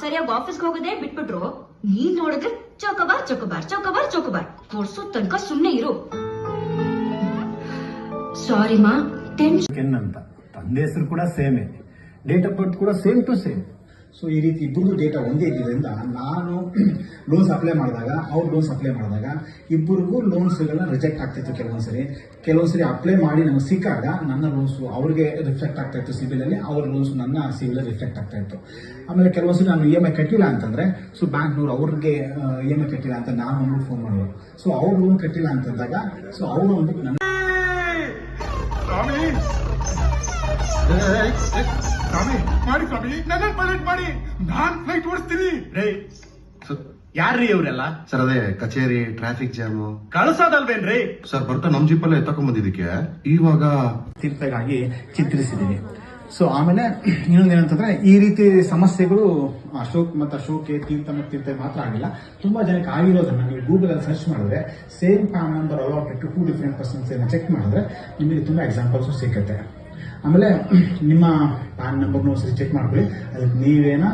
ಸರಿಯಾಗಿ ಆಫೀಸ್ಗೆ ಹೋಗೋದೇ ಬಿಟ್ಬಿಟ್ರು. ನೀನ್ ನೋಡಿದ್ರೆ ಚೌಕಬಾರ್ ಚೌಕಬಾರ್ ಚೌಕಬಾರ್ ಚೌಕಬಾರ್. ಕೊಡ್ಸೋ ತನಕ ಸುಮ್ನೆ ಇರು. ಸಾರಿ ಮಾ ಟೆನ್ಷನ್ ಅಂತ. ತಂದೆ ಹೆಸರು ಕೂಡ ಸೇಮೇ. ಡೇಟ್ ಆಫ್ ಬರ್ತ್ ಕೂಡ ಸೇಮ್ ಟು ಸೇಮ್ ಸೊ ಈ ರೀತಿ ಇಬ್ಬರದು ಡೇಟಾ ಒಂದೇ ಇದ್ದಿದ್ದರಿಂದ ನಾನು ಲೋನ್ಸ್ ಅಪ್ಲೈ ಮಾಡಿದಾಗ, ಅವ್ರು ಲೋನ್ಸ್ ಅಪ್ಲೈ ಮಾಡಿದಾಗ ಇಬ್ಬರಿಗೂ ಲೋನ್ಸ್ಗಳನ್ನ ರಿಜೆಕ್ಟ್ ಆಗ್ತಿತ್ತು ಕೆಲವೊಂದ್ಸರಿ ಕೆಲವೊಂದ್ಸರಿ ಅಪ್ಲೈ ಮಾಡಿ ನಮಗೆ ಸಿಕ್ಕಾಗ ನನ್ನ ಲೋನ್ಸು ಅವ್ರಿಗೆ ರಿಫ್ಲೆಕ್ಟ್ ಆಗ್ತಾ ಇತ್ತು ಸಿಬಿಲಲ್ಲಿ ಅವ್ರ ಲೋನ್ಸ್ ನನ್ನ ಸಿಬಿಲಲ್ಲಿ ರಿಫ್ಲೆಕ್ಟ್ ಆಗ್ತಾ ಇತ್ತು. ಆಮೇಲೆ ಕೆಲವೊಂದ್ಸರಿ ನಾನು ಇ ಎಂ ಐ ಕಟ್ಟಿಲ್ಲ ಅಂತಂದರೆ ಸೊ ಬ್ಯಾಂಕ್ನವ್ರು ಅವ್ರಿಗೆ ಇ ಎಂ ಐ ಕಟ್ಟಿಲ್ಲ ಅಂತ ನಾನು ಅವ್ರಿಗೆ ಫೋನ್ ಮಾಡೋರು ಸೊ ಅವ್ರು ಲೋನ್ ಕಟ್ಟಿಲ್ಲ ಅಂತಂದಾಗ ಸೊ ಅವರು ಒಂದು ನನ್ನ ಮಾಡಿ ಸ್ವಾಮಿ ನನ್ನ ಪೈಲಟ್ ಮಾಡಿ ನಾನ್ ಫ್ಲೈಟ್ ಓಡಿಸ್ತೀನಿ. ರೇ ಯಾರ್ರೀ ಇವರೆಲ್ಲ? ಸರ್ ಅದೇ ಕಚೇರಿ ಟ್ರಾಫಿಕ್ ಜಾಮ್ ಕಳ್ಸೋದಲ್ವೇನ್ರಿ ಸರ್ ಬರ್ತಾ ನಮ್ ಜೀಪಲ್ಲೇ ಎತ್ತಕೊಂಡ್ ಬಂದಿದ್ದಕ್ಕೆ ಇವಾಗ ತೀರ್ಥಗಾಗಿ ಚಿತ್ರಿಸಿದೀನಿ ಸೊ ಆಮೇಲೆ ಇನ್ನೊಂದೇನಂತಂದ್ರೆ ಈ ರೀತಿ ಸಮಸ್ಯೆಗಳು ಅಶೋಕ್ ಮತ್ತು ಅಶೋಕ್ ತೀರ್ಥ ಮತ್ತು ತೀರ್ಥ ಮಾತ್ರ ಆಗಿಲ್ಲ. ತುಂಬಾ ಜನಕ್ಕೆ ಆಗಿರೋದನ್ನ ನೀವು ಗೂಗಲ್ ಅಲ್ಲಿ ಸರ್ಚ್ ಮಾಡಿದ್ರೆ same PAN number allotted to two different persons check ಮಾಡಿದ್ರೆ ನಿಮಗೆ ತುಂಬಾ ಎಕ್ಸಾಂಪಲ್ಸ್ ಸಿಗುತ್ತೆ. ಆಮೇಲೆ ನಿಮ್ಮ ಪ್ಯಾನ್ ನಂಬರ್ನ ಸರಿ ಚೆಕ್ ಮಾಡ್ಕೊಳ್ಳಿ. ಅದಕ್ಕೆ ನೀವೇನ